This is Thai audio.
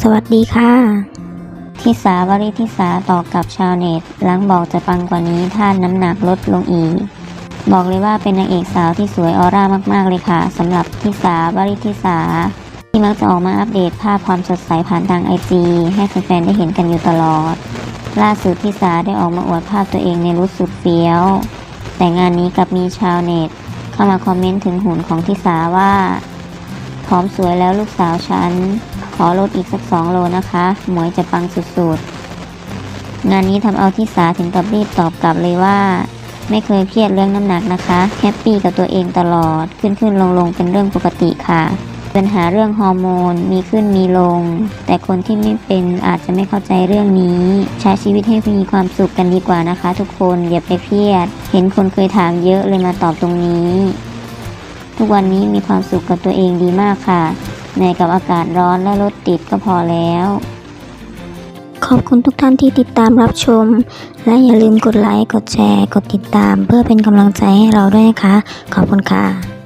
สวัสดีค่ะทิสาวริทิสาตอบกับชาวเน็ตหลังบอกจะปังกว่านี้ถ้าน้ำหนักลดลงอีก บอกเลยว่าเป็นนางเอกสาวที่สวยออร่ามากๆเลยค่ะสำหรับทิสาวริทิสา ที่มักจะออกมาอัปเดตภาพความสดใสผ่านทางไอจีให้แฟนๆได้เห็นกันอยู่ตลอด ล่าสุดทิสาได้ออกมาอวดภาพตัวเองในรุดสุดเฟี้ยว แต่งานนี้กลับมีชาวเน็ตเข้ามาคอมเมนต์ถึงหุ่นของทิสาว่าผอมสวยแล้วลูกสาวฉัน ขอลดอีกสักสองโลนะคะ หมวยจะปังสุดๆ งานนี้ทำเอาทิสาถึงกับรีบตอบกลับเลยว่า ไม่เคยเครียดเรื่องน้ำหนักนะคะ แฮปปี้กับตัวเองตลอด ขึ้นขึ้นลงลงเป็นเรื่องปกติค่ะ ปัญหาเรื่องฮอร์โมนมีขึ้นมีลง แต่คนที่ไม่เป็นอาจจะไม่เข้าใจเรื่องนี้ ใช้ชีวิตให้มีความสุขกันดีกว่านะคะ ทุกคนอย่าไปเครียด เห็นคนเคยถามเยอะเลยมาตอบตรงนี้ ทุกวันนี้มีความสุขกับตัวเองดีมากค่ะ เหนื่อยกับอากาศร้อนและรถติดก็พอแล้ว ขอบคุณทุกท่านที่ติดตามรับชม และอย่าลืมกดไลค์ กดแชร์ กดติดตาม เพื่อเป็นกำลังใจให้เราด้วยนะคะ ขอบคุณค่ะ